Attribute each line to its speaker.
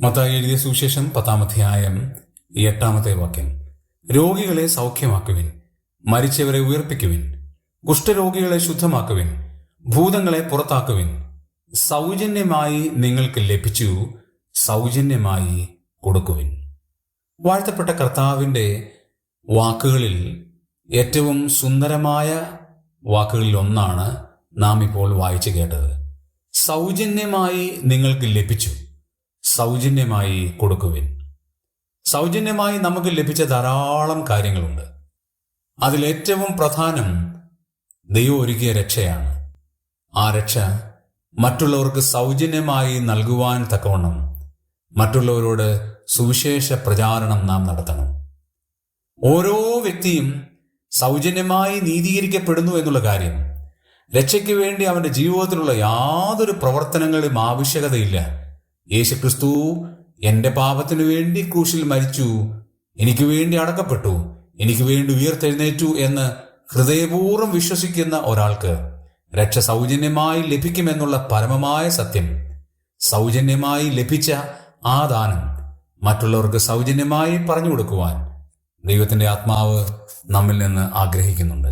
Speaker 1: മത്തായി എഴുതിയ സുവിശേഷം പത്താമധ്യായം എട്ടാമത്തെ വാക്യം. രോഗികളെ സൗഖ്യമാക്കുവിൻ മരിച്ചവരെ ഉയർപ്പിക്കുവിൻ കുഷ്ഠരോഗികളെ ശുദ്ധമാക്കുവിൻ ഭൂതങ്ങളെ പുറത്താക്കുവിൻ. സൗജന്യമായി നിങ്ങൾക്ക് ലഭിച്ചു സൗജന്യമായി കൊടുക്കുവിൻ. വാഴ്ത്തപ്പെട്ട കർത്താവിന്റെ വാക്കുകളിൽ ഏറ്റവും സുന്ദരമായ വാക്കുകളിൽ ഒന്നാണ് നാം ഇപ്പോൾ വായിച്ചു കേട്ടത്. സൗജന്യമായി നിങ്ങൾക്ക് ലഭിച്ചു. സൗജന്യമായി കൊടുക്കുവിൻ. സൗജന്യമായി നമുക്ക് ലഭിച്ച ധാരാളം കാര്യങ്ങളുണ്ട്. അതിലേറ്റവും പ്രധാനം ദൈവം ഒരുക്കിയ രക്ഷയാണ്. ആ രക്ഷ മറ്റുള്ളവർക്ക് സൗജന്യമായി നൽകുവാൻ തക്കവണ്ണം മറ്റുള്ളവരോട് സുവിശേഷ പ്രചാരണം നാം നടത്തണം. ഓരോ വ്യക്തിയും സൗജന്യമായി നീതീകരിക്കപ്പെടുന്നു എന്നുള്ള കാര്യം രക്ഷയ്ക്ക് വേണ്ടി അവന്റെ ജീവിതത്തിലുള്ള യാതൊരു പ്രവർത്തനങ്ങളും ആവശ്യകതയില്ല. യേശുക്രിസ്തു എന്റെ പാപത്തിനു വേണ്ടി ക്രൂശിൽ മരിച്ചു. എനിക്ക് വേണ്ടി അടക്കപ്പെട്ടു. എനിക്ക് വേണ്ടി ഉയർത്തെഴുന്നേറ്റു എന്ന് ഹൃദയപൂർവം വിശ്വസിക്കുന്ന ഒരാൾക്ക് രക്ഷ സൗജന്യമായി ലഭിക്കുമെന്നുള്ള പരമമായ സത്യം. സൗജന്യമായി ലഭിച്ച ആ ദാനം മറ്റുള്ളവർക്ക് സൗജന്യമായി പറഞ്ഞു കൊടുക്കുവാൻ ദൈവത്തിന്റെ ആത്മാവ് നമ്മിൽ നിന്ന് ആഗ്രഹിക്കുന്നുണ്ട്.